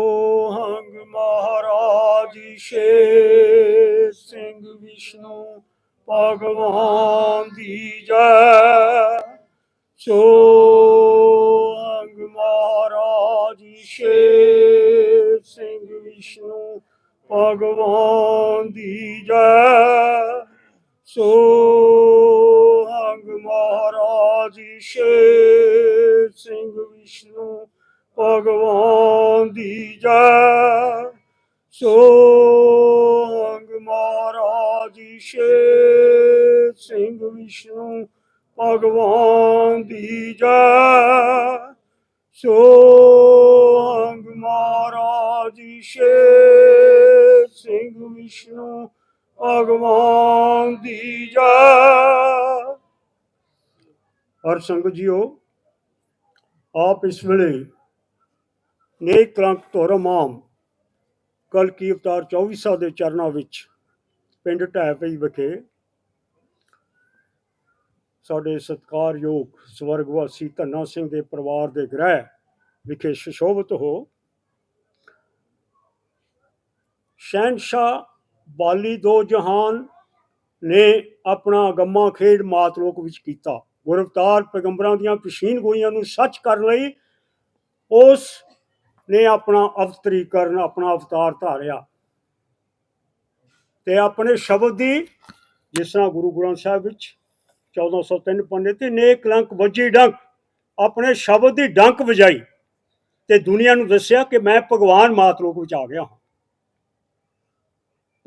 ਹੰਗ ਮਹਾਰਾਜ ਸ਼ੇ ਸਿੰਘ ਵਿਸ਼ਨੂੰ ਭਗਵਾਨ ਦੀ ਜੈ। ਸੋ ਹੰਗ ਮਹਾਰਾਜ ਸ਼ੇਰ ਸਿੰਘ ਵਿਸ਼ਨੂੰ ਭਗਵਾਨ ਦੀ ਜੈ। ਸੋ ਹੰਗ ਮਹਾਰਾਜ ਸ਼ੇਰ ਸਿੰਘ ਵਿਸ਼ਨੂੰ ਭਗਵਾਨ ਦੀ ਜੈ। ਸੋ ਮਹਾਰਾਜ ਸ਼ੇ ਸਿੰਘ ਵਿਸ਼ਨੂੰ, ਭਗਵਾਨ ਦੀ ਜੈ। ਸੋ ਹੰਗ ਮਹਾਰਾਜ ਸ਼ੇਰ ਸਿੰਘ ਵਿਸ਼ਨੂੰ, ਭਗਵਾਨ ਦੀ ਜੈ। ਹਰ ਸੰਗਤ ਜੀਓ, ਆਪ ਇਸ ਵੇਲੇ ਨੇਕ ਕਲੰਕ ਧਰਮਾਮ ਕਲ ਕੀ ਅਵਤਾਰ 2400 ਦੇ ਚਰਨਾਂ ਵਿੱਚ ਪਿੰਡ ਢਹਿ ਵਿਖੇ। ਸਾਡੇ ਸਤਿਕਾਰਯੋਗ ਸਵਰਗਵਾਸੀ ਧੰਨਾ ਸਿੰਘ ਦੇ ਪਰਿਵਾਰ ਦੇ ਗ੍ਰਹਿ ਵਿਖੇ ਸੁਸ਼ੋਭਿਤ ਹੋ। ਸ਼ਹਿਨशाह ਬਾਲੀ ਦੋ ਜਹਾਨ ਨੇ ਆਪਣਾ ਗੰਮਾ ਖੇਡ ਮਾਤਲੋਕ ਵਿੱਚ ਕੀਤਾ। ਗੁਰਵਤਾਰ ਪੈਗੰਬਰਾਂ ਦੀਆਂ ਪਛੀਨ ਗੋਈਆਂ ਨੂੰ ਸੱਚ ਕਰਨ ਲਈ। ਉਸ ਨੇ ਆਪਣਾ ਅਵਤਰੀਕਰਨ ਆਪਣਾ ਅਵਤਾਰ ਧਾਰਿਆ। ਤੇ ਆਪਣੇ ਸ਼ਬਦ ਦੀ, ਜਿਸ ਤਰ੍ਹਾਂ ਗੁਰੂ ਗ੍ਰੰਥ ਸਾਹਿਬ ਵਿੱਚ 1403 ਪੰਨੇ ਤੇ, ਨੇਕ ਕਲੰਕ ਵੱਜੀ ਡੰਕ, ਆਪਣੇ ਸ਼ਬਦ ਦੀ ਡੰਕ ਵਜਾਈ ਤੇ ਦੁਨੀਆ ਨੂੰ ਦੱਸਿਆ ਕਿ ਮੈਂ ਭਗਵਾਨ ਮਾਤਲੋਕ ਵਿੱਚ ਆ ਗਿਆ ਹਾਂ।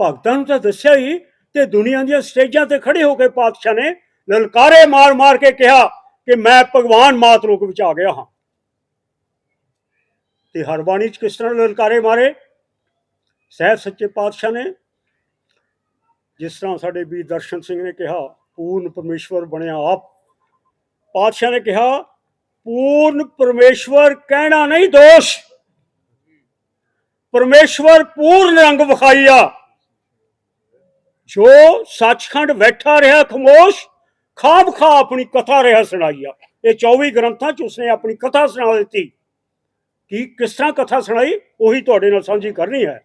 ਭਗਤਾਂ ਨੂੰ ਤਾਂ ਦੱਸਿਆ ਹੀ ਤੇ ਦੁਨੀਆ ਦੀਆਂ ਸਟੇਜਾਂ ਤੇ ਖੜੇ ਹੋ ਕੇ ਪਾਤਸ਼ਾਹ ਨੇ ਲਲਕਾਰੇ ਮਾਰ-ਮਾਰ ਕੇ ਕਿਹਾ ਕਿ ਮੈਂ ਭਗਵਾਨ ਮਾਤਲੋਕ ਵਿੱਚ ਆ ਗਿਆ ਹਾਂ। ਤੇ ਹਰ ਬਾਣੀ ਚ ਕਿਸ ਤਰ੍ਹਾਂ ਲਲਕਾਰੇ ਮਾਰੇ? ਸਹਿਬ ਸੱਚੇ ਪਾਤਸ਼ਾਹ ਨੇ। ਜਿਸ ਤਰ੍ਹਾਂ ਸਾਡੇ ਵੀਰ ਦਰਸ਼ਨ ਸਿੰਘ ਨੇ ਕਿਹਾ, ਪੂਰਨ ਪਰਮੇਸ਼ਵਰ ਬਣਿਆ ਆਪ। ਪਾਤਸ਼ਾਹ ਨੇ ਕਿਹਾ, ਪੂਰਨ ਪਰਮੇਸ਼ਵਰ ਕਹਿਣਾ ਨਹੀਂ ਦੋਸ਼। ਪਰਮੇਸ਼ਵਰ ਪੂਰਨ ਰੰਗ ਵਿਖਾਈਆ ਜੋ ਸੱਚਖੰਡ ਬੈਠਾ ਰਿਹਾ ਖਮੋਸ਼, ਖਾਬ ਖਾ ਆਪਣੀ ਕਥਾ ਰਿਹਾ ਸੁਣਾਈਆ ਇਹ 24 ਗ੍ਰੰਥਾਂ ਚ ਉਸਨੇ ਆਪਣੀ ਕਥਾ ਸੁਣਾ ਦਿੱਤੀ। ਕਿ ਕਿਸ ਤਰ੍ਹਾਂ ਕਥਾ ਸੁਣਾਈ, ਉਹੀ ਤੁਹਾਡੇ ਨਾਲ ਸਾਂਝੀ ਕਰਨੀ ਹੈ।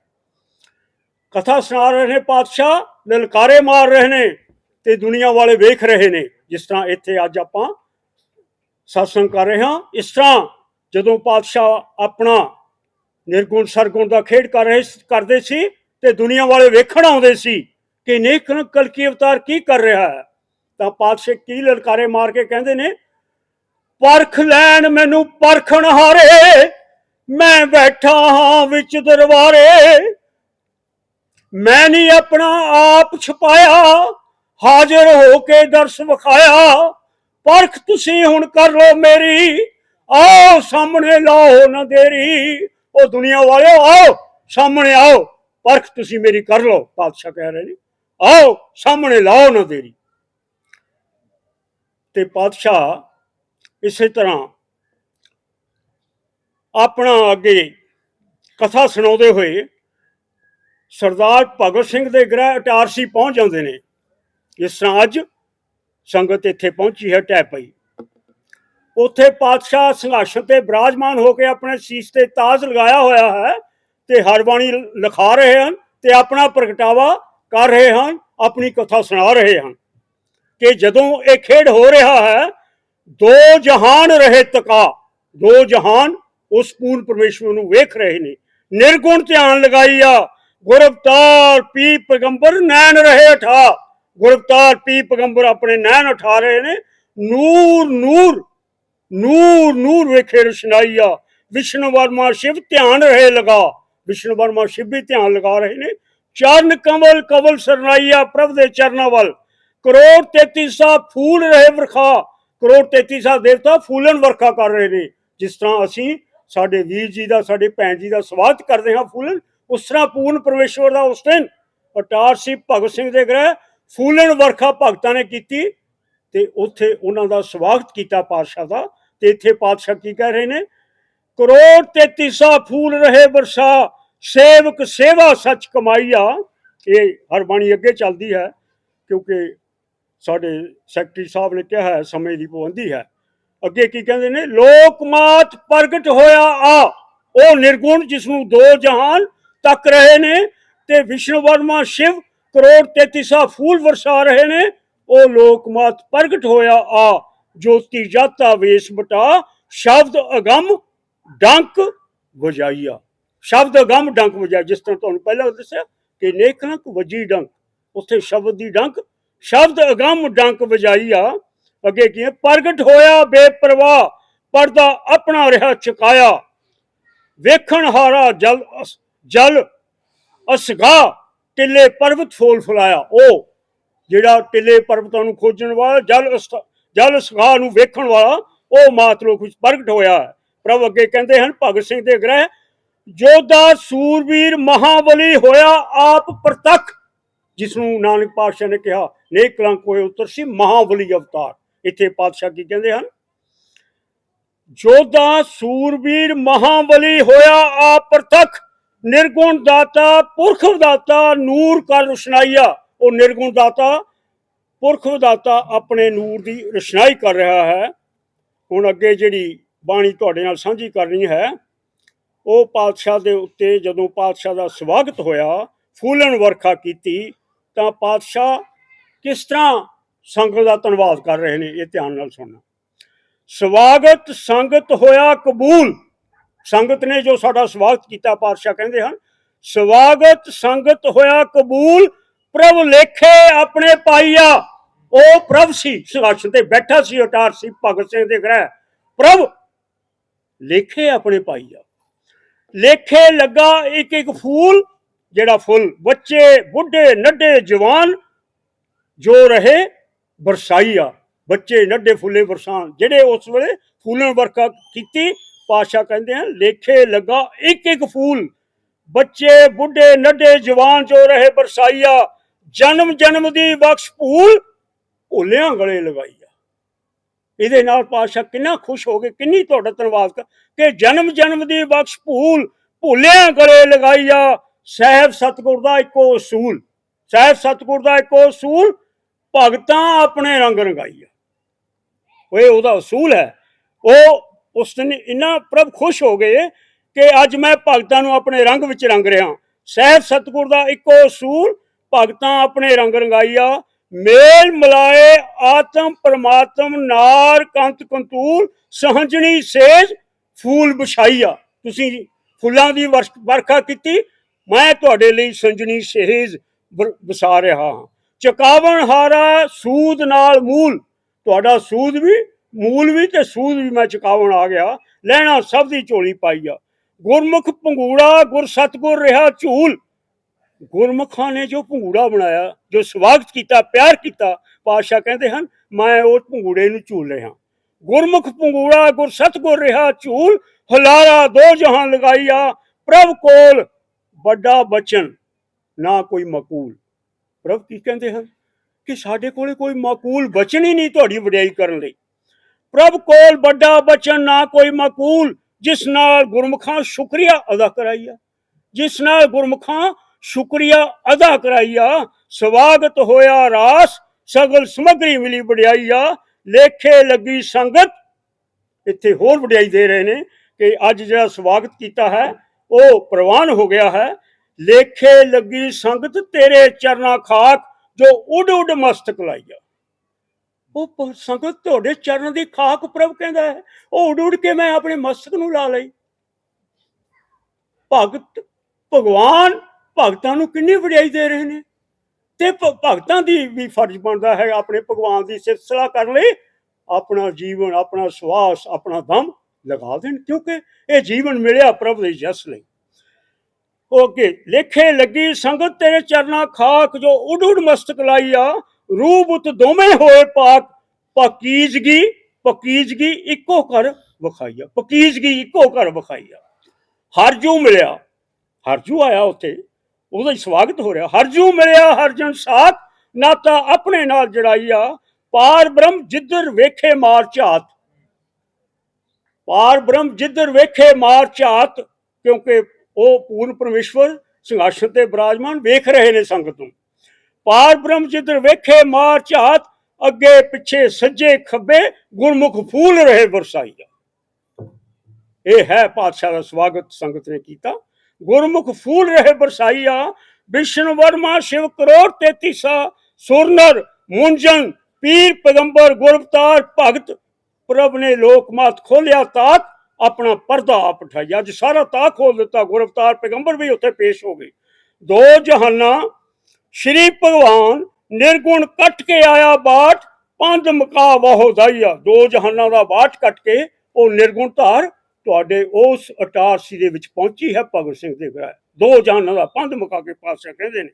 ਕਥਾ ਸੁਣਾ ਰਹੇ ਨੇ ਪਾਤਸ਼ਾਹ, ਲਲਕਾਰੇ ਮਾਰ ਰਹੇ ਨੇ ਤੇ ਦੁਨੀਆ ਵਾਲੇ ਵੇਖ ਰਹੇ ਨੇ। ਜਿਸ ਤਰ੍ਹਾਂ ਇੱਥੇ ਅੱਜ ਆਪਾਂ satsang ਕਰ ਰਹੇ ਹਾਂ, ਇਸ ਤਰ੍ਹਾਂ ਜਦੋਂ ਪਾਤਸ਼ਾਹ ਆਪਣਾ ਨਿਰਗੁਣ ਸਰਗੁਣ ਦਾ ਖੇਡ ਕਰ ਰਹੇ ਕਰਦੇ ਸੀ ਤੇ ਦੁਨੀਆ ਵਾਲੇ ਵੇਖਣ ਆਉਂਦੇ ਸੀ ਕਿ ਨੇਕ ਕਲਕੀ ਅਵਤਾਰ ਕੀ ਕਰ ਰਿਹਾ ਹੈ, ਤਾਂ ਪਾਤਸ਼ਾਹ ਕੀ ਲਲਕਾਰੇ ਮਾਰ ਕੇ ਕਹਿੰਦੇ ਨੇ, ਪਰਖ ਲੈਣ ਮੈਨੂੰ ਪਰਖਣ ਹਾਰੇ ਮੈਂ ਬੈਠਾ ਹਾਂ ਵਿੱਚ ਦਰਬਾਰੇ। ਮੈਂ ਨਹੀਂ ਆਪਣਾ ਆਪ ਛਪਾਇਆ, ਹਾਜ਼ਰ ਹੋ ਕੇ ਦਰਸ ਵਿਖਾਇਆ। ਪਰਖ ਤੁਸੀਂ ਹੁਣ ਕਰ ਲੋ ਮੇਰੀ, ਆਓ ਸਾਹਮਣੇ ਲਾਓ ਨਾ ਦੇਰੀ। ਉਹ ਦੁਨੀਆ ਵਾਲਿਓ, ਆਓ ਸਾਹਮਣੇ ਆਓ, ਪਰਖ ਤੁਸੀਂ ਮੇਰੀ ਕਰ ਲੋ ਪਾਤਸ਼ਾਹ ਕਹਿ ਰਹੇ ਨੇ। ਆਓ ਸਾਹਮਣੇ ਲਾਓ ਨਾ ਦੇਰੀ। ਤੇ ਪਾਤਸ਼ਾਹ ਇਸੇ ਤਰ੍ਹਾਂ ਆਪਣਾ ਅੱਗੇ ਕਥਾ ਸੁਣਾਉਂਦੇ ਹੋਏ ਸਰਦਾਰ ਭਗਤ ਸਿੰਘ ਦੇ ਗ੍ਰਹਿ ਅਟਾਰਸੀ ਪਹੁੰਚ ਜਾਂਦੇ ਨੇ। ਇਸ ਤਰ੍ਹਾਂ ਅੱਜ ਸੰਗਤ ਇੱਥੇ ਪਹੁੰਚੀ ਹੈ ਟੈ ਪਈ। ਉੱਥੇ ਪਾਤਸ਼ਾਹ ਸੰਘਰਸ਼ ਤੇ ਬਿਰਾਜਮਾਨ ਹੋ ਕੇ ਆਪਣੇ ਸੀਸ ਤੇ ਤਾਜ ਲਗਾਇਆ ਹੋਇਆ ਹੈ ਤੇ ਹਰ ਬਾਣੀ ਲਿਖਾ ਰਹੇ ਹਨ ਤੇ ਆਪਣਾ ਪ੍ਰਗਟਾਵਾ ਕਰ ਰਹੇ ਹਨ, ਆਪਣੀ ਕਥਾ ਸੁਣਾ ਰਹੇ ਹਨ ਕਿ ਜਦੋਂ ਇਹ ਖੇਡ ਹੋ ਰਿਹਾ ਹੈ, ਦੋ ਜਹਾਨ ਰਹੇ ਤਕਾ, ਦੋ ਜਹਾਨ ਉਸ ਪੂਰਨ ਪਰਮੇਸ਼ਵਰ ਨੂੰ ਵੇਖ ਰਹੇ ਨੇ। ਨਿਰਗੁਣ ਧਿਆਨ ਲਗਾਈਆ ਗੁਰਵਤਾਰ ਪੀ ਪੈਗੰਬਰ ਨੈਣ ਰਹੇ ਉਠਾ ਗੁਰਵਤਾਰ ਪੀ ਪੈਗੰਬਰ ਆਪਣੇ ਨੈਣ ਉਠਾ ਰਹੇ ਨੇ। ਨੂਰ ਨੂਰ ਨੂਰ ਨੂਰ ਵੇਖੇ ਰਸ਼ਨਾਈਆ ਵਿਸ਼ਨੂੰ ਵਰਮਾ ਸ਼ਿਵ ਧਿਆਨ ਰਹੇ ਲਗਾ। ਵਿਸ਼ਨੂੰ ਵਰਮਾ ਸ਼ਿਵ ਵੀ ਧਿਆਨ ਲਗਾ ਰਹੇ ਨੇ। ਚਰਨ ਕਮਲ, ਕਵਲ ਸਰਨਾਈਆ, ਪ੍ਰਭ ਦੇ ਚਰਨਾਂ ਵੱਲ। ਕਰੋੜ 33 ਸਾ ਫੂਲ ਰਹੇ ਵਰਖਾ। ਕਰੋੜ 33 ਸਾ ਦੇਵਤਾ ਫੂਲਣ ਵਰਖਾ ਕਰ ਰਹੇ ਨੇ। ਜਿਸ ਤਰ੍ਹਾਂ ਅਸੀਂ ਸਾਡੇ ਵੀਰ ਜੀ ਦਾ, ਸਾਡੇ ਭੈਣ ਜੀ ਦਾ ਸਵਾਗਤ ਕਰਦੇ ਹਾਂ ਫੂਲਨ ਉਸ ਤਰ੍ਹਾਂ ਪੂਰਨ ਪਰਮੇਸ਼ਵਰ ਦਾ ਉਸ ਦਿਨ ਅਟਾਰ ਸੀ ਭਗਤ ਸਿੰਘ ਦੇ ਗ੍ਰਹਿ ਫੂਲਨ ਵਰਖਾ ਭਗਤਾਂ ਨੇ ਕੀਤੀ ਤੇ ਉੱਥੇ ਉਹਨਾਂ ਦਾ ਸਵਾਗਤ ਕੀਤਾ ਪਾਤਸ਼ਾਹ ਦਾ ਤੇ ਇੱਥੇ ਪਾਤਸ਼ਾਹ ਕੀ ਕਹਿ ਰਹੇ ਨੇ? ਕਰੋੜ 33 ਸਾ ਫੂਲ ਰਹੇ ਵਰਸ਼ਾ, ਸੇਵਕ ਸੇਵਾ ਸੱਚ ਕਮਾਈਆ। ਇਹ ਹਰ ਬਾਣੀ ਅੱਗੇ ਚੱਲਦੀ ਹੈ, ਕਿਉਂਕਿ ਸਾਡੇ ਸੈਕਟਰੀ ਸਾਹਿਬ ਨੇ ਕਿਹਾ ਹੈ, ਸਮੇਂ ਦੀ ਪਾਬੰਦੀ ਹੈ। ਅੱਗੇ ਕੀ ਕਹਿੰਦੇ ਨੇ, ਲੋਕ ਮਾਤ ਪ੍ਰਗਟ ਹੋਇਆ ਆ। ਉਹ ਨਿਰਗੁਣ ਜਿਸ ਨੂੰ ਦੋ ਜਹਾਨ ਤੱਕ ਰਹੇ ਨੇ ਤੇ ਵਿਸ਼ਨੂੰ ਵਰਮਾ ਸ਼ਿਵ ਕਰੋੜ 33 ਫੂਲ ਵਰਸਾ ਰਹੇ ਨੇ, ਉਹ ਲੋਕ ਮਾਤ ਪ੍ਰਗਟ ਹੋਇਆ ਆ। ਜੋਤੀ ਜਾਤਾ ਵੇਸ ਬਟਾ, ਸ਼ਬਦ ਅਗੰਮ ਡੰਕ ਵਜਾਈਆ। ਸ਼ਬਦ ਅਗੰਮ ਡੰਕ ਵਜਾਇਆ, ਜਿਸ ਤਰ੍ਹਾਂ ਤੁਹਾਨੂੰ ਪਹਿਲਾਂ ਦੱਸਿਆ ਕਿ ਨੇਕਲੰਕ ਵਜੀ ਡੰਕ, ਉੱਥੇ ਸ਼ਬਦ ਦੀ ਡੰਕ, ਸ਼ਬਦ ਅਗੰਮ ਡੰਕ ਵਜਾਈਆ। ਅੱਗੇ ਕੀ ਹੈ? ਪ੍ਰਗਟ ਹੋਇਆ, ਬੇਪਰਵਾਹ, ਪਰਦਾ ਆਪਣਾ ਰਿਹਾ ਚੁਕਾਇਆ ਵੇਖਣ ਹਾਰਾ ਜਲ ਅਸ- ਜਲ ਅਸਗਾ, ਟਿੱਲੇ ਪਰਬਤ ਫੋਲ ਫੁਲਾਇਆ। ਉਹ ਜਿਹੜਾ ਟਿੱਲੇ ਪਰਬਤਾਂ ਨੂੰ ਖੋਜਣ ਵਾਲਾ, ਜਲ ਅਸਥ- ਜਲ ਅਸਗਾ ਨੂੰ ਵੇਖਣ ਵਾਲਾ ਉਹ ਮਾਤਲੋਕ ਵਿੱਚ ਪ੍ਰਗਟ ਹੋਇਆ ਹੈ। ਪ੍ਰਭ ਅੱਗੇ ਕਹਿੰਦੇ ਹਨ, ਭਗਤ ਸਿੰਘ ਦੇ ਗ੍ਰਹਿ ਜੋਧਾ ਸੂਰਵੀਰ ਮਹਾਬਲੀ ਹੋਇਆ, ਆਪ ਪ੍ਰਤੱਖ। ਜਿਸ ਨੂੰ ਨਾਨਕ ਪਾਤਸ਼ਾਹ ਨੇ ਕਿਹਾ, ਨੇਕ ਕਲੰਕ ਹੋਏ ਉਤਰ ਸੀ ਮਹਾਬਲੀ ਅਵਤਾਰ। ਇੱਥੇ ਪਾਤਸ਼ਾਹ ਕੀ ਕਹਿੰਦੇ ਹਨ? ਜੋਧਾ ਸੂਰਬੀਰ ਮਹਾਬਲੀ ਹੋਇਆ, ਆਪ ਪ੍ਰਤੱਖ, ਨਿਰਗੁਣ ਦਾਤਾ, ਪੁਰਖ ਦਾਤਾ ਨੂਰ ਕਰ ਰੁਸ਼ਨਾਈਆ। ਉਹ ਨਿਰਗੁਣ ਦਾਤਾ, ਪੁਰਖ ਦਾਤਾ ਆਪਣੇ ਨੂਰ ਦੀ ਰੁਸ਼ਨਾਈ ਕਰ ਰਿਹਾ ਹੈ। ਹੁਣ ਅੱਗੇ ਜਿਹੜੀ ਬਾਣੀ ਤੁਹਾਡੇ ਨਾਲ ਸਾਂਝੀ ਕਰਨੀ ਹੈ, ਉਹ ਪਾਤਸ਼ਾਹ ਦੇ ਉੱਤੇ ਜਦੋਂ ਪਾਤਸ਼ਾਹ ਦਾ ਸਵਾਗਤ ਹੋਇਆ, ਫੂਲਣ ਵਰਖਾ ਕੀਤੀ, ਤਾਂ ਪਾਤਸ਼ਾਹ ਕਿਸ ਤਰ੍ਹਾਂ ਸੰਗਤ ਦਾ ਧੰਨਵਾਦ ਕਰ ਰਹੇ ਨੇ, ਇਹ ਧਿਆਨ ਨਾਲ ਸੁਣਨਾ। ਸਵਾਗਤ ਸੰਗਤ ਹੋਇਆ ਕਬੂਲ। ਸੰਗਤ ਨੇ ਜੋ ਸਾਡਾ ਸਵਾਗਤ ਕੀਤਾ, ਪਾਤਸ਼ਾਹ ਕਹਿੰਦੇ ਹਨ, ਸਵਾਗਤ ਸੰਗਤ ਹੋਇਆ ਕਬੂਲ, ਪ੍ਰਭ ਲੇਖੇ ਆਪਣੇ ਪਾਈਆ। ਉਹ ਪ੍ਰਭ ਸੀ ਸਿੰਘਾਸਨ ਤੇ ਬੈਠਾ ਸੀ ਅਟਾਰ ਸੀ, ਭਗਤ ਸਿੰਘ ਦੇ ਗ੍ਰਹਿ। ਪ੍ਰਭ ਲੇਖੇ ਆਪਣੇ ਪਾਈਆ। ਲੇਖੇ ਲੱਗਾ ਇੱਕ ਇੱਕ ਫੂਲ, ਜਿਹੜਾ ਫੁੱਲ ਬੱਚੇ, ਬੁੱਢੇ ਨੱਡੇ ਜਵਾਨ ਜੋ ਰਹੇ ਬਰਸਾਈਆ ਬੱਚੇ ਨੱਡੇ ਫੁੱਲੇ ਬਰਸਾਨ ਜਿਹੜੇ ਉਸ ਵੇਲੇ ਫੂਲਣ ਵਰਖਾ ਕੀਤੀ ਪਾਸ਼ਾ ਕਹਿੰਦੇ ਆ ਲੇਖੇ ਲੱਗਾ ਇੱਕ ਇੱਕ ਫੂਲ। ਬੱਚੇ, ਬੁੱਢੇ, ਨੱਡੇ, ਜਵਾਨ ਜੋ ਰਹੇ ਬਰਸਾਈਆ ਜਨਮ ਜਨਮ ਦੀ ਬਖਸ਼ ਭੂਲ ਭੁੱਲਿਆਂ ਗਲੇ ਲਗਾਈਆ ਇਹਦੇ ਨਾਲ ਪਾਸ਼ਾ ਕਿੰਨਾ ਖੁਸ਼ ਹੋ ਗਏ ਕਿੰਨੀ ਤੁਹਾਡਾ ਧੰਨਵਾਦ ਕਰ ਕਿ ਜਨਮ ਜਨਮ ਦੀ ਬਖਸ਼ ਭੂਲ ਭੁੱਲਿਆਂ ਗਲੇ ਲਗਾਈਆ ਸਹਿਬ ਸਤਿਗੁਰ ਦਾ ਇੱਕੋ ਅਸੂਲ। ਸਹਿਬ ਸਤਿਗੁਰ ਦਾ ਇੱਕੋ ਅਸੂਲ ਭਗਤਾਂ ਆਪਣੇ ਰੰਗ ਰੰਗਾਈਆ ਉਹ ਉਹਦਾ ਅਸੂਲ ਹੈ। ਉਹ ਉਸ ਦਿਨ ਇੰਨਾ ਪ੍ਰਭ ਖੁਸ਼ ਹੋ ਗਏ ਕਿ ਅੱਜ ਮੈਂ ਭਗਤਾਂ ਨੂੰ ਆਪਣੇ ਰੰਗ ਵਿੱਚ ਰੰਗ ਰਿਹਾ। ਸਹਿਬ ਸਤਿਗੁਰ ਦਾ ਇੱਕੋ ਅਸੂਲ, ਭਗਤਾਂ ਆਪਣੇ ਰੰਗ ਰੰਗਾਈਆ ਮੇਲ ਮਲਾਏ ਆਤਮ ਪਰਮਾਤਮ ਨਾਰ ਕੰਤ ਕੰਤੂਲ ਸਹਜਣੀ ਸੇਜ ਫੂਲ ਵਿਛਾਈਆ ਤੁਸੀਂ ਫੁੱਲਾਂ ਦੀ ਵਰਖ- ਵਰਖਾ ਕੀਤੀ, ਮੈਂ ਤੁਹਾਡੇ ਲਈ ਸੰਜਣੀ ਸੇਜ ਵਰ- ਵਸਾ ਰਿਹਾ ਹਾਂ। ਚਕਾਵਣ ਹਾਰਾ, ਸੂਦ ਨਾਲ ਮੂਲ। ਤੁਹਾਡਾ ਸੂਦ ਵੀ, ਮੂਲ ਵੀ ਤੇ ਸੂਦ ਵੀ ਮੈਂ ਚੁਕਾਵਣ ਆ ਗਿਆ। ਲੈਣਾ ਸਭ ਦੀ ਝੋਲੀ ਪਾਈ ਆ। ਗੁਰਮੁਖ ਪੰਗੂੜਾ ਗੁਰ ਸਤਗੁਰ ਰਿਹਾ ਝੂਲ। ਗੁਰਮੁਖਾਂ ਨੇ ਜੋ ਪੰਗੂੜਾ ਬਣਾਇਆ, ਜੋ ਸਵਾਗਤ ਕੀਤਾ, ਪਿਆਰ ਕੀਤਾ, ਪਾਤਸ਼ਾਹ ਕਹਿੰਦੇ ਹਨ, ਮੈਂ ਉਹ ਪੰਗੂੜੇ ਨੂੰ ਝੂਲ ਰਿਹਾ ਗੁਰਮੁਖ ਪੰਗੂੜਾ ਗੁਰ ਸਤਗੁਰ ਰਿਹਾ ਝੂਲ, ਹਲਾਰਾ ਦੋ ਜਹਾਨ ਲਗਾਈਆ ਪ੍ਰਭ ਕੋਲ ਵੱਡਾ ਬਚਨ, ਨਾ ਕੋਈ ਮਕੂਲ। ਪ੍ਰਭ ਕੀ ਕਹਿੰਦੇ ਹਨ? ਕਿ ਸਾਡੇ ਕੋਲੇ ਕੋਈ ਮਾਕੂਲ ਬਚਨ ਹੀ ਨਹੀਂ ਤੁਹਾਡੀ ਵਡਿਆਈ ਕਰਨ ਲਈ। ਪ੍ਰਭ ਕੋਲ ਵੱਡਾ ਬਚਨ ਨਾ ਕੋਈ ਮਾਕੂਲ, ਜਿਸ ਨਾਲ ਗੁਰਮੁਖਾਂ ਸ਼ੁਕਰੀਆ ਅਦਾ ਕਰਾਈਆ। ਜਿਸ ਨਾਲ ਗੁਰਮੁਖਾਂ ਸ਼ੁਕਰੀਆ ਅਦਾ ਕਰਾਈਆ, ਸਵਾਗਤ ਹੋਇਆ ਰਾਸ, ਸਗਲ ਸਮਗਰੀ ਮਿਲੀ ਵਡਿਆਈਆ। ਲੇਖੇ ਲੱਗੀ ਸੰਗਤ, ਇੱਥੇ ਹੋਰ ਵਡਿਆਈ ਦੇ ਰਹੇ ਨੇ ਕਿ ਅੱਜ ਜਿਹੜਾ ਸਵਾਗਤ ਕੀਤਾ ਹੈ, ਉਹ ਪ੍ਰਵਾਨ ਹੋ ਗਿਆ ਹੈ। ਲੇਖੇ ਲੱਗੀ ਸੰਗਤ ਤੇਰੇ ਚਰਨਾ ਖਾਕ, ਜੋ ਉਡ ਉਡ ਮਸਤਕ ਲਾਈਆ। ਉਹ ਸੰਗਤ ਤੁਹਾਡੇ ਚਰਨ ਦੀ ਖਾਕ ਪ੍ਰਭ ਕਹਿੰਦਾ ਹੈ, ਉਹ ਉਡ ਉਡ ਕੇ ਮੈਂ ਆਪਣੇ ਮਸਤਕ ਨੂੰ ਲਾ ਲਈ। ਭਗਤ, ਭਗਵਾਨ ਭਗਤਾਂ ਨੂੰ ਕਿੰਨੀ ਵਡਿਆਈ ਦੇ ਰਹੇ ਨੇ। ਤੇ ਭਗਤਾਂ ਦੀ ਵੀ ਫਰਜ਼ ਬਣਦਾ ਹੈ ਆਪਣੇ ਭਗਵਾਨ ਦੀ ਸਿਫਤਸਲਾ ਕਰਨ ਲਈ ਆਪਣਾ ਜੀਵਨ, ਆਪਣਾ ਸਵਾਸ, ਆਪਣਾ ਦਮ ਲਗਾ ਦੇਣ, ਕਿਉਂਕਿ ਇਹ ਜੀਵਨ ਮਿਲਿਆ ਪ੍ਰਭ ਦੇ ਜਸ ਲਈ। ਉਹ ਲੇਖੇ ਲੱਗੀ ਸੰਗਤ ਤੇਰੇ ਚਰਨਾ ਖਾਕ ਜੋ ਉਡ ਉਡ ਮਸਤਕ ਲਾਈਆ ਰੂਪ ਉਤ ਦੋਵੇਂ ਹੋਏ ਪਾਕ, ਪਕੀਜਗੀ ਪਕੀਜਗੀ ਇੱਕੋ ਘਰ ਵਿਖਾਈਆ ਪਕੀਜਗੀ ਇੱਕੋ ਘਰ ਵਿਖਾਈਆ ਹਰਜੂ ਮਿਲਿਆ, ਹਰਜੂ ਆਇਆ ਉੱਥੇ, ਉਹਦਾ ਹੀ ਸਵਾਗਤ ਹੋ ਰਿਹਾ। ਹਰਜੂ ਮਿਲਿਆ, ਹਰਜਨ ਸਾਥ ਨਾਤਾ ਆਪਣੇ ਨਾਲ ਜੜਾਈਆ ਪਾਰ ਬ੍ਰਹਮ ਜਿੱਧਰ ਵੇਖੇ ਮਾਰ ਝਾਤ। ਪਾਰ ਬ੍ਰਹਮ ਜਿੱਧਰ ਵੇਖੇ ਮਾਰ ਝਾਤ, ਕਿਉਂਕਿ ਉਹ ਪੂਰਨ ਪਰਮੇਸ਼ਵਰ ਸਿੰਘਾਸਨ ਤੇ ਬਿਰਾਜਮਾਨ ਵੇਖ ਰਹੇ ਨੇ ਸੰਗਤ ਨੂੰ। ਪਾਰ ਬ੍ਰਹਮ ਜਿੱਧਰ ਵੇਖੇ, ਮਾਰ ਝਾਤ, ਅੱਗੇ ਪਿੱਛੇ ਸੱਜੇ ਖੱਬੇ, ਗੁਰਮੁਖ ਫੂਲ ਰਹੇ ਵਰਸਾਈਆ ਇਹ ਹੈ ਪਾਤਸ਼ਾਹ ਦਾ ਸਵਾਗਤ ਸੰਗਤ ਨੇ ਕੀਤਾ। ਗੁਰਮੁਖ ਫੂਲ ਰਹੇ ਬਰਸਾਈਆ ਵਿਸ਼ਨ ਵਰਮਾ, ਸ਼ਿਵ ਕਰੋੜ ਤੇਤੀਸਾ, ਸੁਰਨਰ, ਮੁੰਜਨ, ਪੀਰ ਪੈਗੰਬਰ ਗੁਰਵਤਾਰ ਭਗਤ, ਪ੍ਰਭ ਨੇ ਲੋਕ ਮਾਤ ਖੋਲਿਆ, ਤਾਤ ਆਪਣਾ ਪਰਦਾ ਆਪ ਉਠਾਈ। ਅੱਜ ਸਾਰਾ ਤਾਕ ਖੋਲ ਦਿੱਤਾ ਗੁਰਵਤਾਰ ਪੈਗੰਬਰ ਵੀ ਉੱਥੇ ਪੇਸ਼ ਹੋ ਗਏ। ਦੋ ਜਹਾਨਾਂ, ਸ਼੍ਰੀ ਭਗਵਾਨ ਨਿਰਗੁਣ ਕੱਟ ਕੇ ਆਇਆ ਬਾਟ ਪੰਜ ਮਕਾ ਵਾਹੋ ਦਾਈਆ ਦੋ ਜਹਾਨਾਂ ਦਾ ਬਾਟ ਕੱਟ ਕੇ ਉਹ ਨਿਰਗੁਣ ਧਾਰ ਤੁਹਾਡੇ ਉਸ ਅਟਾਰਸੀ ਦੇ ਵਿੱਚ ਪਹੁੰਚੀ ਹੈ, ਭਗਤ ਸਿੰਘ ਦੇ ਘਰ। ਦੋ ਜਹਾਨਾਂ ਦਾ ਪੰਜ ਮਕਾ ਕੇ ਪਾਸੇ ਕਹਿੰਦੇ ਨੇ।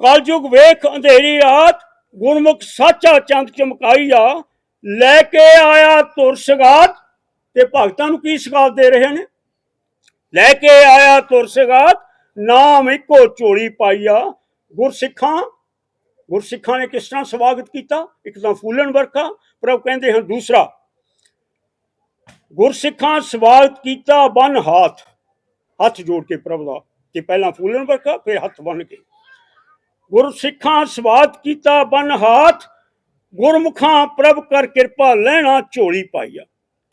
ਕਲਯੁਗ ਵੇਖ ਅੰਧੇਰੀ ਰਾਤ, ਗੁਰਮੁਖ ਸਾਚਾ ਚੰਦ ਚਮਕਾਈਆ। ਲੈ ਕੇ ਆਇਆ ਤੁਰ ਸਗਾਤ ਤੇ ਭਗਤਾਂ ਨੂੰ ਕੀ ਸਗਾਤ ਦੇ ਰਹੇ ਨੇ? ਲੈ ਕੇ ਆਇਆ ਤੁਰ ਸਗਾਤ ਨਾਮ ਇੱਕੋ ਝੋਲੀ ਪਾਈਆ ਗੁਰਸਿੱਖਾਂ। ਗੁਰਸਿੱਖਾਂ ਨੇ ਕਿਸ ਤਰ੍ਹਾਂ ਸਵਾਗਤ ਕੀਤਾ? ਇੱਕ ਤਾਂ ਫੂਲਣ ਵਰਖਾ ਪ੍ਰਭ ਕਹਿੰਦੇ ਹਨ ਦੂਸਰਾ, ਗੁਰਸਿੱਖਾਂ ਸਵਾਗਤ ਕੀਤਾ ਬਨ ਹਾਥ, ਹੱਥ ਜੋੜ ਕੇ ਪ੍ਰਭ ਦਾ ਤੇ ਪਹਿਲਾਂ ਫੂਲਣ ਵਰਖਾ, ਫਿਰ ਹੱਥ ਬੰਨ ਕੇ। ਗੁਰਸਿੱਖਾਂ ਸਵਾਗਤ ਕੀਤਾ ਬਨ ਹਾਥ, ਗੁਰਮੁਖਾਂ ਪ੍ਰਭ ਕਰ ਕਿਰਪਾ, ਲੈਣਾ ਝੋਲੀ ਪਾਈਆ।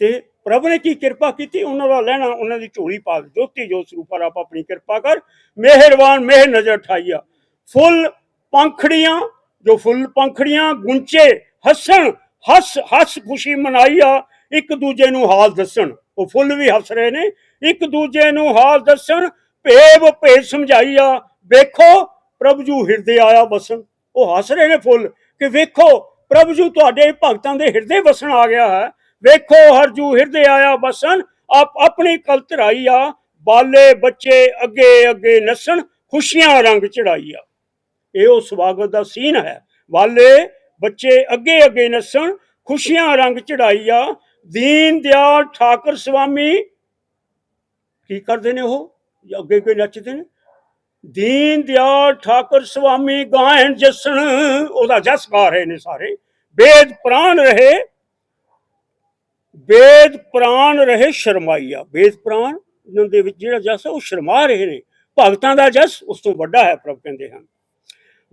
ਤੇ ਪ੍ਰਭ ਨੇ ਕੀ ਕਿਰਪਾ ਕੀਤੀ? ਉਹਨਾਂ ਦਾ ਲੈਣਾ, ਉਹਨਾਂ ਦੀ ਝੋਲੀ ਪਾ ਜੋਤੀ ਜੋਤ ਸਰੂਪਰ ਆਪ ਆਪਣੀ ਕਿਰਪਾ ਕਰ, ਮਿਹਰਬਾਨ, ਮਿਹਰ ਨਜ਼ਰ ਠਾਈਆ। ਫੁੱਲ ਪੰਖੜੀਆਂ, ਜੋ ਫੁੱਲ ਪੰਖੜੀਆਂ, ਗੁੰਚੇ ਹੱਸਣ, ਹੱਸ ਹੱਸ ਖੁਸ਼ੀ ਮਨਾਈਆ, ਇੱਕ ਦੂਜੇ ਨੂੰ ਹਾਲ ਦੱਸਣ। ਉਹ ਫੁੱਲ ਵੀ ਹੱਸ ਰਹੇ ਨੇ, ਇੱਕ ਦੂਜੇ ਨੂੰ ਹਾਲ ਦੱਸਣ, ਭੇਵ ਭੇਦ ਸਮਝਾਈਆ। ਵੇਖੋ, ਪ੍ਰਭੂ ਜੂ ਹਿਰਦੇ ਆਇਆ ਵਸਣ ਉਹ ਹੱਸ ਰਹੇ ਨੇ ਫੁੱਲ, ਕਿ ਵੇਖੋ, ਪ੍ਰਭੂ ਜੂ ਤੁਹਾਡੇ ਭਗਤਾਂ ਦੇ ਹਿਰਦੇ ਵਸਣ ਆ ਗਿਆ ਹੈ। ਵੇਖੋ ਹਰਜੂ ਹਿਰਦੇ ਆਇਆ ਵਸਣ ਆਪ ਆਪਣੀ ਕਲਤ ਰਾਈਆ ਬਾਲੇ ਬੱਚੇ ਅੱਗੇ ਅੱਗੇ ਨਸਣ, ਖੁਸ਼ੀਆਂ ਰੰਗ ਚੜਾਈਆ। ਇਹ ਉਹ ਸਵਾਗਤ ਦਾ ਸੀਨ ਹੈ। ਵਾਲੇ ਬੱਚੇ ਅੱਗੇ ਅੱਗੇ ਨਸਣ, ਖੁਸ਼ੀਆਂ ਰੰਗ ਚੜਾਈਆ। ਦੀਨ ਦਿਆਲ ਠਾਕਰ ਸੁਆਮੀ ਕੀ ਕਰਦੇ ਨੇ ਉਹ? ਅੱਗੇ ਅੱਗੇ ਨੱਚਦੇ ਨੇ। ਦੀਨ ਦਿਆਲ ਠਾਕਰ ਸੁਆਮੀ ਗਾਇਨ ਜਸਣ, ਉਹਦਾ ਜਸ ਗਾ ਰਹੇ ਨੇ ਸਾਰੇ। ਵੇਦ ਪ੍ਰਾਨ ਰਹੇ ਵੇਦ ਪ੍ਰਾਨ ਰਹੇ ਸ਼ਰਮਾਈਆ। ਵੇਦ ਪ੍ਰਾਨ ਉਹਨਾਂ ਦੇ ਵਿੱਚ ਜਿਹੜਾ ਜਸ ਉਹ ਸ਼ਰਮਾ ਰਹੇ ਨੇ। ਭਗਤਾਂ ਦਾ ਜਸ ਉਸ ਤੋਂ ਵੱਡਾ ਹੈ, ਪ੍ਰਭ ਕਹਿੰਦੇ ਹਨ।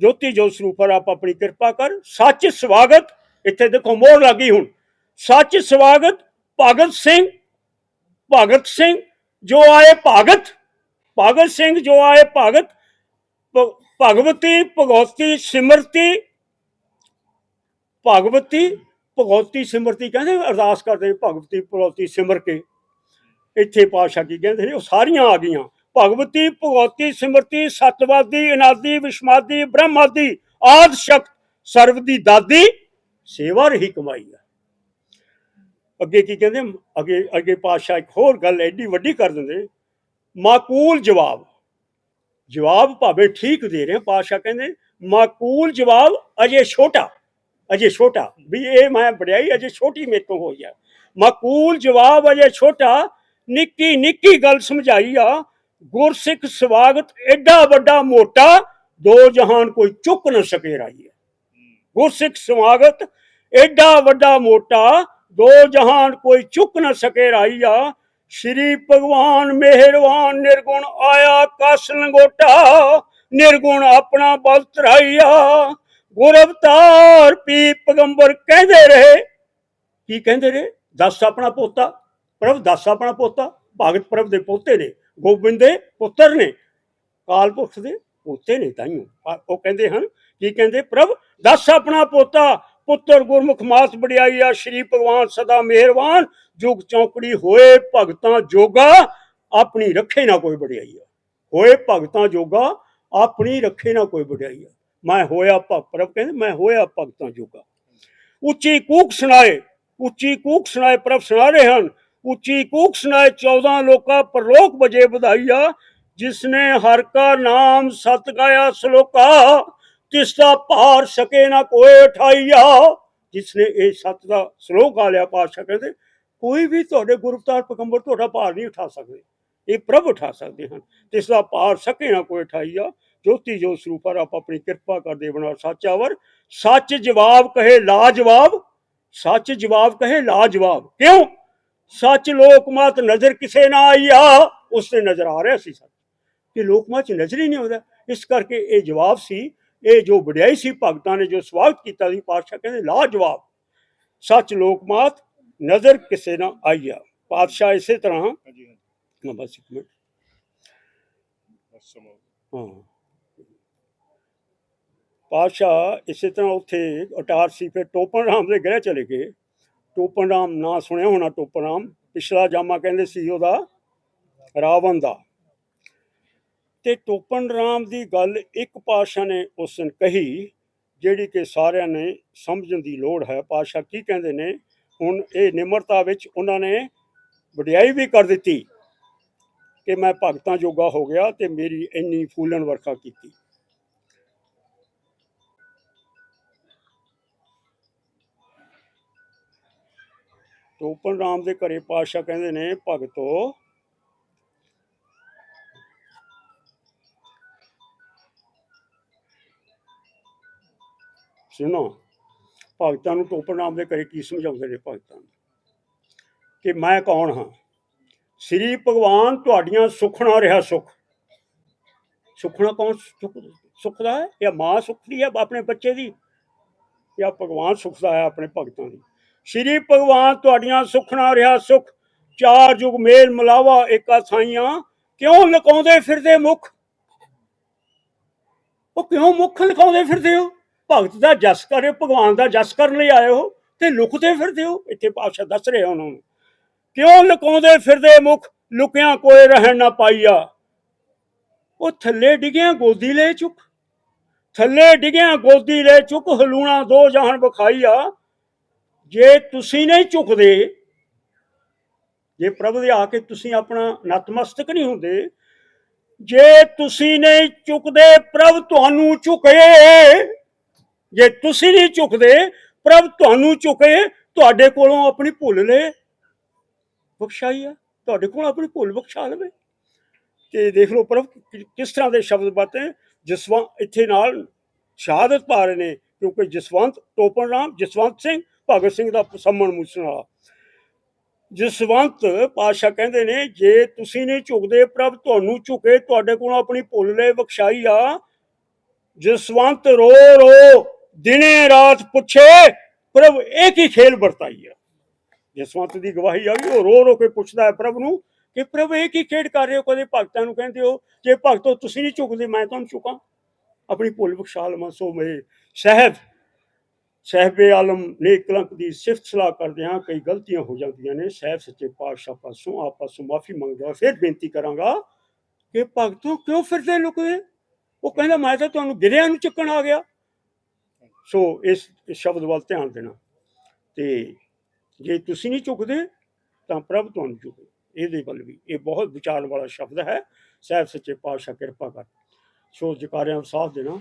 ਜੋਤੀ ਜੋ ਸਰੂਪਰ ਆਪ ਆਪਣੀ ਕਿਰਪਾ ਕਰ, ਸੱਚ ਸਵਾਗਤ, ਇੱਥੇ ਦੇਖੋ ਮੋਹਰ ਲੱਗੀ ਹੁਣ। ਸੱਚ ਸਵਾਗਤ, ਭਗਤ ਸਿੰਘ ਭਗਤ ਸਿੰਘ, ਜੋ ਆਏ ਭਗਤ ਭਗਤ ਸਿੰਘ ਜੋ ਆਏ ਭਗਤ ਭਗਵਤੀ ਭਗਵਤੀ, ਸਿਮਰਤੀ, ਭਗਵਤੀ ਭਗਵਤੀ ਸਿਮਰਤੀ ਕਹਿੰਦੇ ਅਰਦਾਸ ਕਰਦੇ ਭਗਵਤੀ ਭਗਵਤੀ ਸਿਮਰ ਕੇ। ਇੱਥੇ ਪਾਸ਼ਾ ਕੀ ਕਹਿੰਦੇ ਨੇ ਉਹ ਸਾਰੀਆਂ ਆ ਗਈਆਂ। ਭਗਵਤੀ ਭਗਵਤੀ ਸਿਮਰਤੀ ਸਤਵਾਦੀ ਅਨਾਦੀ ਵਿਸ਼ਮਾਦੀ ਬ੍ਰਹਮਾਦੀ ਆਦ ਸ਼ਕਤ ਸਰਵ ਦੀ ਦਾਦੀ ਸੇਵਾ ਰਹੀ ਕਮਾਈ ਆ। ਅੱਗੇ ਕੀ ਕਹਿੰਦੇ ਅੱਗੇ ਅੱਗੇ ਪਾਸ਼ਾ ਇੱਕ ਹੋਰ ਗੱਲ ਐਡੀ ਵੱਡੀ ਕਰ ਦਿੰਦੇ ਮਾਕੂਲ ਜਵਾਬ। ਜਵਾਬ ਭਾਵੇਂ ਠੀਕ ਦੇ ਰਹੇ ਆ, ਪਾਸ਼ਾ ਕਹਿੰਦੇ ਮਾਕੂਲ ਜਵਾਬ ਅਜੇ ਛੋਟਾ। ਅਜੇ ਛੋਟਾ, ਵੀ ਇਹ ਮੈਂ ਵਡਿਆਈ ਅਜੇ ਛੋਟੀ ਮੇਰੇ ਤੋਂ ਹੋਈ ਆ। ਮਾਕੂਲ ਜਵਾਬ ਅਜੇ ਛੋਟਾ, ਨਿੱਕੀ ਨਿੱਕੀ ਗੱਲ ਸਮਝਾਈ ਆ, ਗੁਰਸਿੱਖ ਸਵਾਗਤ ਐਡਾ ਵੱਡਾ ਮੋਟਾ, ਦੋ ਜਹਾਨ ਕੋਈ ਚੁੱਕ ਨਾ ਸਕੇ ਰਾਈ ਗੁਰਸਿੱਖ ਸਵਾਗਤ ਐਡਾ ਵੱਡਾ ਮੋਟਾ, ਦੋ ਜਹਾਨ ਕੋਈ ਚੁੱਕ ਨਾ ਸਕੇ ਰਾਈਆ ਸ਼੍ਰੀ ਭਗਵਾਨ ਮਿਹਰਬਾਨ, ਨਿਰਗੁਣ ਆਇਆ ਕਸ ਲੰਗੋਟਾ ਨਿਰਗੁਣ ਆਪਣਾ ਬਲ ਧਰਾਈਆ ਗੁਰਵਤਾਰ ਪੀ ਪਗੰਬਰ ਕਹਿੰਦੇ ਰਹੇ। ਕੀ ਕਹਿੰਦੇ ਰਹੇ? ਦੱਸ ਆਪਣਾ ਪੋਤਾ, ਪ੍ਰਭ ਦੱਸ ਆਪਣਾ ਪੋਤਾ, ਭਗਤ ਪ੍ਰਭ ਦੇ ਪੋਤੇ ਨੇ, ਗੋਬਿੰਦ ਦੇ ਪੁੱਤਰ ਨੇ, ਕਾਲ ਪੁਰਖ ਦੇ ਪੋਤੇ ਨੇ ਤਾਈਓ। ਉਹ ਕਹਿੰਦੇ ਹਨ, ਕੀ ਕਹਿੰਦੇ? ਪ੍ਰਭ ਦੱਸ ਆਪਣਾ ਪੋਤਾ, ਪੁੱਤਰ ਗੁਰਮੁਖ ਮਾਸ ਵਡਿਆਈ ਆ, ਸ਼੍ਰੀ ਭਗਵਾਨ ਸਦਾ ਮਿਹਰਬਾਨ, ਜੁਗ ਚੌਕੜੀ ਹੋਏ ਭਗਤਾਂ ਜੋਗਾ, ਆਪਣੀ ਰੱਖੇ ਨਾ ਕੋਈ ਵਡਿਆਈ ਆ। ਹੋਏ ਭਗਤਾਂ ਜੋਗਾ, ਆਪਣੀ ਰੱਖੇ ਨਾ ਕੋਈ ਵਡਿਆਈ ਆ। ਮੈਂ ਹੋਇਆ ਭਗਤ, ਪ੍ਰਭ ਕਹਿੰਦੇ, ਮੈਂ ਹੋਇਆ ਭਗਤਾਂ ਜੋਗਾ। ਉੱਚੀ ਕੂਕ ਸੁਣਾਏ, ਉੱਚੀ ਕੂਕ ਸੁਣਾਏ, ਪ੍ਰਭ ਸੁਣਾ ਰਹੇ ਹਨ। ਉੱਚੀ ਕੂਕ ਸੁਣਾਏ 14 ਲੋਕਾਂ ਪਰਲੋਕ ਵਜੇ ਵਧਾਈਆ ਜਿਸਨੇ ਹਰ ਕਾ ਨਾਮ ਸਤ ਗਾਇਆ ਸਲੋਕਾ, ਤਿਸ ਦਾ ਭਾਰ ਸਕੇ ਨਾ ਕੋਈ ਉਠਾਈਆ। ਜਿਸਨੇ ਇਹ ਸਤ ਦਾ ਸ਼ਲੋਕ ਆ ਲਿਆ ਪਾਤਸ਼ਾਹ ਕਹਿੰਦੇ, ਕੋਈ ਵੀ ਤੁਹਾਡੇ ਗੁਰਪਤਾਰ ਪਕੰਬਰ ਤੁਹਾਡਾ ਭਾਰ ਨਹੀਂ ਉਠਾ ਸਕਦੇ। ਇਹ ਪ੍ਰਭ ਉਠਾ ਸਕਦੇ ਹਨ। ਤਿਸ ਦਾ ਭਾਰ ਸਕੇ ਨਾ ਕੋਈ ਉਠਾਈਆ। ਜੋਤੀ ਜੋ ਸਰੂਪਰ ਆਪ ਆਪਣੀ ਕਿਰਪਾ ਕਰਦੇ ਬਣਾ ਸਾਚਾਵਰ ਸੱਚ ਜਵਾਬ ਕਹੇ ਲਾ ਜਵਾਬ ਸੱਚ ਜਵਾਬ ਕਹੇ ਲਾ ਜਵਾਬ ਕਿਉਂ? ਸੱਚ ਲੋਕਮਤ ਨਜ਼ਰ ਕਿਸੇ ਨਾ ਆਈਆ ਉਸ ਤੇ ਨਜ਼ਰ ਆ ਰਿਹਾ ਸੀ ਸੱਚ। ਕਿ ਲੋਕਮਤ ਚ ਨਜ਼ਰ ਹੀ ਨਹੀਂ ਆਉਂਦਾ। ਇਸ ਕਰਕੇ ਇਹ ਜਵਾਬ ਸੀ ਇਹ ਜੋ ਵਡਿਆਈ ਸੀ ਭਗਤਾਂ ਨੇ ਜੋ ਸਵਾਗਤ ਕੀਤਾ ਸੀ ਪਾਤਸ਼ਾਹ ਕਹਿੰਦੇ ਲਾ ਜਵਾਬ ਸੱਚ ਲੋਕਮਾਤ ਨਜ਼ਰ ਕਿਸੇ ਨਾ ਆਈਆ। ਪਾਤਸ਼ਾਹ ਇਸੇ ਤਰ੍ਹਾਂ। ਹਾਂਜੀ ਹਾਂਜੀ। ਹਾਂ, ਬਸ ਇੱਕ ਮਿੰਟ। ਬਸ ਸਮਾਂ ਹਾਂ। ਪਾਤਸ਼ਾਹ ਇਸੇ ਤਰ੍ਹਾਂ ਉੱਥੇ ਅਟਾਰ ਸੀ, ਫਿਰ ਟੋਪਨ ਰਾਮ ਦੇ ਗ੍ਰਹਿ ਚਲੇ ਗਏ। ਟੋਪਨ ਰਾਮ ਨਾਂ ਸੁਣਿਆ ਹੋਣਾ, ਟੋਪਨ ਰਾਮ। ਪਿਛਲਾ ਜਾਮਾ ਕਹਿੰਦੇ ਸੀ ਉਹਦਾ, ਰਾਵਣ ਦਾ। ਤੇ ਟੋਪਨ ਰਾਮ ਦੀ ਗੱਲ ਇੱਕ ਪਾਤਸ਼ਾਹ ਨੇ ਉਸ ਦਿਨ ਕਹੀ, ਜਿਹੜੀ ਕਿ ਸਾਰਿਆਂ ਨੇ ਸਮਝਣ ਦੀ ਲੋੜ ਹੈ। ਪਾਤਸ਼ਾਹ ਕੀ ਕਹਿੰਦੇ ਨੇ? ਹੁਣ ਇਹ ਨਿਮਰਤਾ ਵਿੱਚ ਉਹਨਾਂ ਨੇ ਵਡਿਆਈ ਵੀ ਕਰ ਦਿੱਤੀ ਕਿ ਮੈਂ ਭਗਤਾਂ ਜੋਗਾ ਹੋ ਗਿਆ ਤੇ ਮੇਰੀ ਇੰਨੀ ਫੂਲਣ ਵਰਖਾ ਕੀਤੀ। ਟੋਪਨ ਰਾਮ ਦੇ ਘਰੇ ਪਾਤਸ਼ਾਹ ਕਹਿੰਦੇ ਨੇ, ਭਗਤੋ। ਸੁਣੋ, ਭਗਤਾਂ ਨੂੰ ਤੋਪਨ ਰਾਮ ਦੇ ਘਰੇ ਕੀ ਸਮਝਾਉਂਦੇ ਨੇ ਭਗਤਾਂ ਨੂੰ? ਕਿ ਮੈਂ ਕੌਣ ਹਾਂ? ਸ੍ਰੀ ਭਗਵਾਨ ਤੁਹਾਡੀਆਂ ਸੁਖਣਾ ਰਿਹਾ ਸੁਖ। ਸੁਖਣਾ ਕੌਣ ਸੁਖ, ਸੁਖਦਾ ਹੈ? ਜਾਂ ਮਾਂ ਸੁਖਦੀ ਹੈ ਆਪਣੇ ਬੱਚੇ ਦੀ? ਜਾਂ ਭਗਵਾਨ ਸੁਖਦਾ ਹੈ ਆਪਣੇ ਭਗਤਾਂ ਦੀ? ਸ੍ਰੀ ਭਗਵਾਨ ਤੁਹਾਡੀਆਂ ਸੁਖਣਾ ਰਿਹਾ ਸੁਖ, ਚਾਰ ਯੁਗ ਮੇਲ ਮਿਲਾਵਾ ਏਕਾ ਸਾਈਆਂ, ਕਿਉਂ ਲਕਾਉਂਦੇ ਫਿਰਦੇ ਮੁਖ? ਉਹ ਕਿਉਂ ਮੁਖ ਲਕਾਉਂਦੇ ਫਿਰਦੇ ਹੋ? ਭਗਤ ਦਾ ਜਸ ਕਰੇ ਭਗਵਾਨ ਦਾ ਜਸ ਕਰਨ ਲਈ ਆਏ ਹੋ ਤੇ ਲੁਕਦੇ ਫਿਰਦੇ ਹੋ? ਇੱਥੇ ਪਾਸ਼ਾ ਦੱਸ ਰਿਹਾ ਉਹਨਾਂ ਨੂੰ। ਕਿਉਂ ਲੁਕਾਉਂਦੇ ਫਿਰਦੇ ਮੁਖ? ਲੁਕਿਆ ਕੋਈ ਰਹਿਣ ਨਾ ਪਾਈਆ। ਉਹ ਥੱਲੇ ਡਿਗਿਆ ਗੋਦੀ ਲੈ ਚੁੱਕ। ਥੱਲੇ ਡਿਗਿਆ ਗੋਦੀ ਲੈ ਚੁੱਕ, ਹਲੂਣਾ ਦੋ ਜਹਾਨ ਵਿਖਾਈਆ। ਜੇ ਤੁਸੀਂ ਨਹੀਂ ਝੁਕਦੇ, ਜੇ ਪ੍ਰਭ ਦੇ ਆ ਕੇ ਤੁਸੀਂ ਆਪਣਾ ਨਤਮਸਤਕ ਨਹੀਂ ਹੁੰਦੇ, ਜੇ ਤੁਸੀਂ ਨਹੀਂ ਝੁਕਦੇ, ਪ੍ਰਭ ਤੁਹਾਨੂੰ ਝੁਕੇ। ਜੇ ਤੁਸੀਂ ਨਹੀਂ ਝੁਕਦੇ, ਪ੍ਰਭ ਤੁਹਾਨੂੰ ਝੁਕੇ, ਤੁਹਾਡੇ ਕੋਲੋਂ ਆਪਣੀ ਭੁੱਲ ਲੈ ਬਖਸ਼ਾਈ ਆ, ਤੁਹਾਡੇ ਕੋਲ ਆਪਣੀ ਭੁੱਲ ਬਖਸ਼ਾ ਲਵੇ। ਤੇ ਦੇਖ ਲਓ ਪ੍ਰਭ ਕਿਸ ਤਰ੍ਹਾਂ ਦੇ ਸ਼ਬਦ ਬਾਤੇ ਜਸਵੰਤ ਇੱਥੇ ਨਾਲ ਸ਼ਹਾਦਤ ਪਾ ਰਹੇ ਨੇ, ਕਿਉਂਕਿ ਜਸਵੰਤ ਟੋਪਨ ਰਾਮ ਜਸਵੰਤ ਸਿੰਘ ਭਗਤ ਸਿੰਘ ਦਾ ਸੰਮਣ ਮੁਸਨਾ ਜਸਵੰਤ ਪਾਸ਼ਾ ਕਹਿੰਦੇ ਨੇ, ਜੇ ਤੁਸੀਂ ਨਹੀਂ ਝੁਕਦੇ, ਪ੍ਰਭ ਤੁਹਾਨੂੰ ਝੁਕੇ, ਤੁਹਾਡੇ ਕੋਲ ਆਪਣੀ ਭੁੱਲ ਲੈ ਬਖਸ਼ਾਈ ਆ। ਜਸਵੰਤ ਰੋ ਰੋ, ਦਿਨੇ ਰਾਤ ਪੁੱਛੇ, ਪ੍ਰਭ ਇਹ ਕੀ ਖੇਲ ਵਰਤਾਈ ਆ? ਜਸਵੰਤ ਦੀ ਗਵਾਹੀ ਆ ਵੀ ਉਹ ਰੋ ਰੋ ਕੇ ਪੁੱਛਦਾ ਹੈ ਪ੍ਰਭ ਨੂੰ ਕਿ ਪ੍ਰਭ ਇਹ ਕੀ ਖੇਡ ਕਰ ਰਹੇ ਹੋ? ਕਦੇ ਭਗਤਾਂ ਨੂੰ ਕਹਿੰਦੇ ਹੋ, ਜੇ ਭਗਤੋ ਤੁਸੀਂ ਨਹੀਂ ਝੁਕਦੇ, ਮੈਂ ਤੁਹਾਨੂੰ ਝੁਕਾਂ। ਆਪਣੀ ਭੁੱਲ ਬਖਸ਼ਾ ਲਵਾਂ ਸੋ ਮੇਰੇ ਸਹਿਬ। ਸਹਿਬੇ ਆਲਮ ਨੇ ਕਲੰਕ ਦੀ ਸਿਫਤ ਸਲਾਹ ਕਰਦੇ ਕਈ ਗਲਤੀਆਂ ਹੋ ਜਾਂਦੀਆਂ ਨੇ। ਸਹਿਬ ਸੱਚੇ ਪਾਤਸ਼ਾਹ ਪਾਸੋਂ ਆਪ ਮਾਫੀ ਮੰਗਦਾ ਫਿਰ ਬੇਨਤੀ ਕਰਾਂਗਾ ਕਿ ਭਗਤੋ ਕਿਉਂ ਫਿਰਦੇ ਲੁਕਦੇ ਉਹ ਕਹਿੰਦਾ, ਮੈਂ ਤਾਂ ਤੁਹਾਨੂੰ ਗਿਰਿਆਂ ਨੂੰ ਚੱਕਣ ਆ ਗਿਆ। ਸੋ ਇਸ ਸ਼ਬਦ ਵੱਲ ਧਿਆਨ ਦੇਣਾ। ਤੇ ਜੇ ਤੁਸੀਂ ਨਹੀਂ ਚੁੱਕਦੇ, ਤਾਂ ਪ੍ਰਭ ਤੁਹਾਨੂੰ ਝੁਕੇ ਇਹਦੇ ਵੱਲ ਵੀ, ਇਹ ਬਹੁਤ ਵਿਚਾਰ ਵਾਲਾ ਸ਼ਬਦ ਹੈ। ਸਹਿਬ ਸੱਚੇ ਪਾਤਸ਼ਾਹ ਕਿਰਪਾ ਕਰ। ਸੋ ਜਕਾਰਿਆਂ ਸਾਥ ਦੇਣਾ।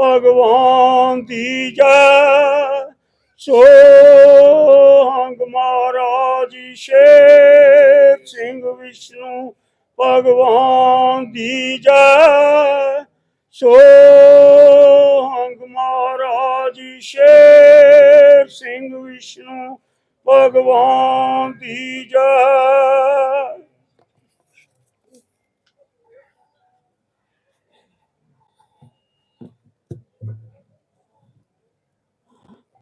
ਭਗਵਾਨ ਦੀ ਜੈ। ਸੋ ਹੰਗ ਮਹਾਰਾਜ ਸ਼ੇਰ ਸਿੰਘ ਵਿਸ਼ਨੂੰ ਭਗਵਾਨ ਦੀ ਜੈ। ਸੋ ਹੰਗ ਮਹਾਰਾਜ ਸ਼ੇਰ ਸਿੰਘ ਵਿਸ਼ਨੂੰ ਭਗਵਾਨ ਦੀ ਜੈ।